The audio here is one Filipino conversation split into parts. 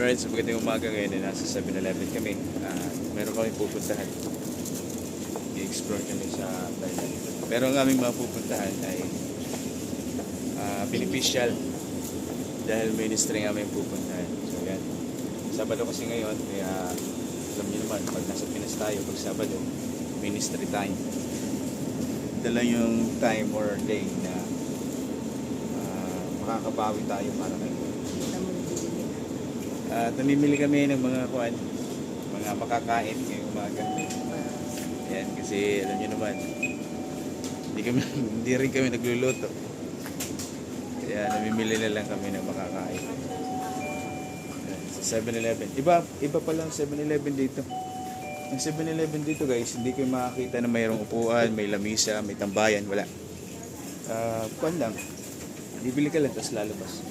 Alright, so magandang umaga ngayon eh, nasa 7-Eleven kami. Ah, meron kami pupuntahan. I-explore kami sa Thailand. Pero ang aming mga pupuntahan ay ah, beneficial dahil ministry ang aming pupuntahan. So yan. Sabado kasi ngayon, kaya alam niyo naman, pag nasa Pinas tayo, pag Sabado, ministry time. Dala yung time or day na ah, makakabawi tayo para kay. At namimili kami ng mga kuan, mga makakain ngayong umaga. Yan, kasi alam niyo naman, hindi, kami, hindi rin kami nagluluto. Kaya namimili na lang kami ng makakain. Sa 7-Eleven. Iba, iba pa lang 7-Eleven dito. Ang 7-Eleven dito guys, hindi kayo makakita na mayroong upuan, may lamisa, may tambayan, wala. Ah, kuan lang. Bibili ka lang, tapos lalabas.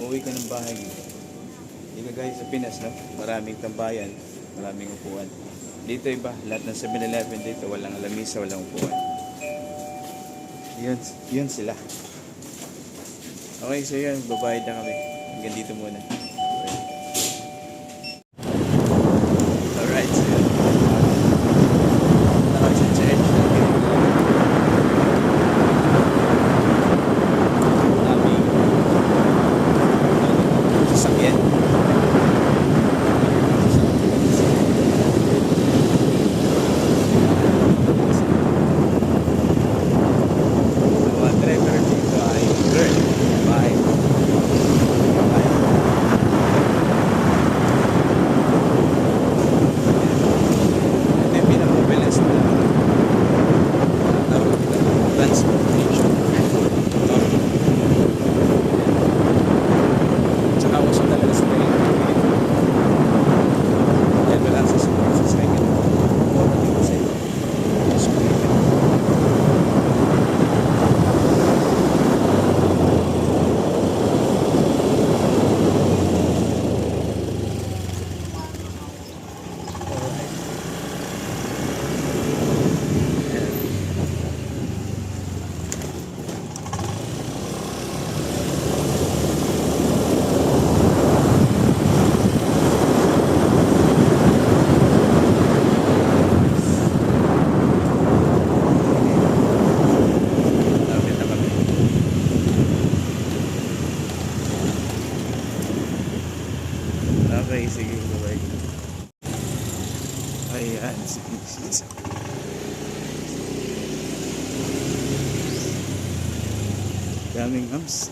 Uwi ka ng bahay. Hindi ka guys sa Pinas, no? Maraming tambayan, maraming upuan. Dito iba, lahat ng 7-Eleven dito, walang lamisa, walang upuan. Yun, yun sila. Okay, so yun, babayad na kami. Hanggang dito muna. Okay. Alright, so yun. Nakawag sa church. Daming sasakyan. Ang mga driver dito ay girl, babae. Babae. Ito yung pinakamabilis na tawag dito, transportation. Tsaka uso talaga sa kayo. Yan wala sa sa second. Kasi, uso kayo. Lapit na kami. Okay, sige, bye Ayan, sige, sige. Daming hams.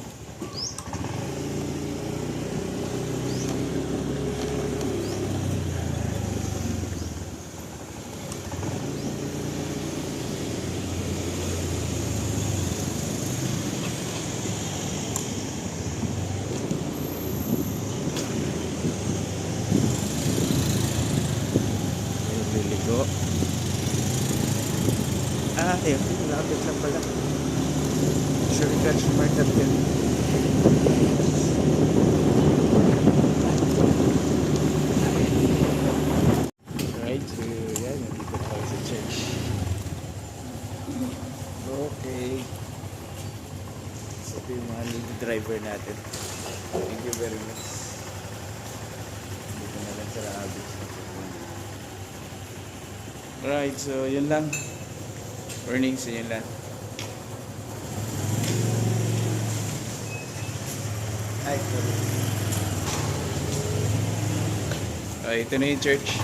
May liligo. Ah, ayun. Lapit lang pala. Shortcut market yun. Right, so yan. Nandito na tayo sa church. Okay. Ito yung mga lead driver natin. Thank you very much. Dito na lang sa Raabis. Right, so yun lang. Earnings, yun lang. Ay, sorry. Okay, ito na yung church.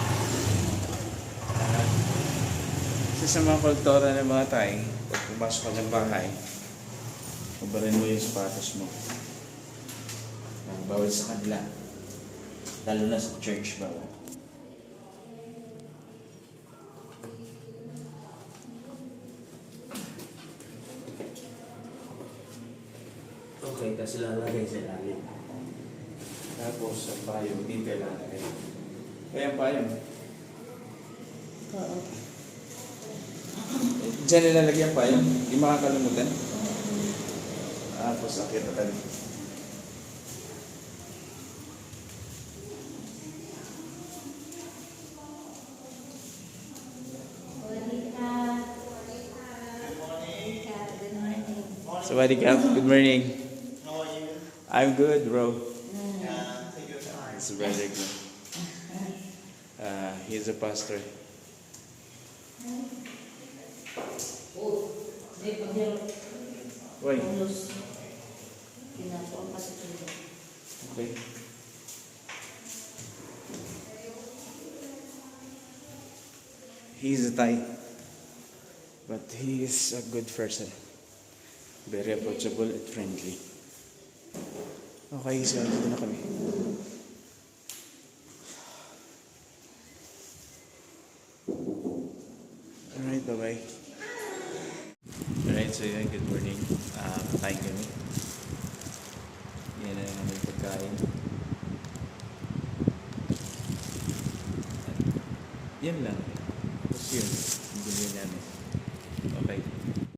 Ah, isa sa mga kultura ng mga Thai, pag pumasok ka ng bahay, kubarin mo yung sapatos mo. Ah, Bawal sa kanila. Lalo na sa church, bawal. Okay, tapos lalagay sa ilalim. Tapos ang payong dito lalagay. Kaya ang payong. Oo. Diyan nilalagay ang payong. Hindi makakalimutan. Tapos akit na tayo. Sawadee ka. Good morning. I'm good, bro. Yeah, it's very good. Uh, he's a pastor. Why? Okay. He's a Thai, but he is a good person, very approachable and friendly. Okay, so dito na kami. Alright, bye-bye. Alright, so yun, good morning. Ah, kakain kami. Yan na yung aming pagkain. Yan lang. Tapos yun, binili namin. Okay.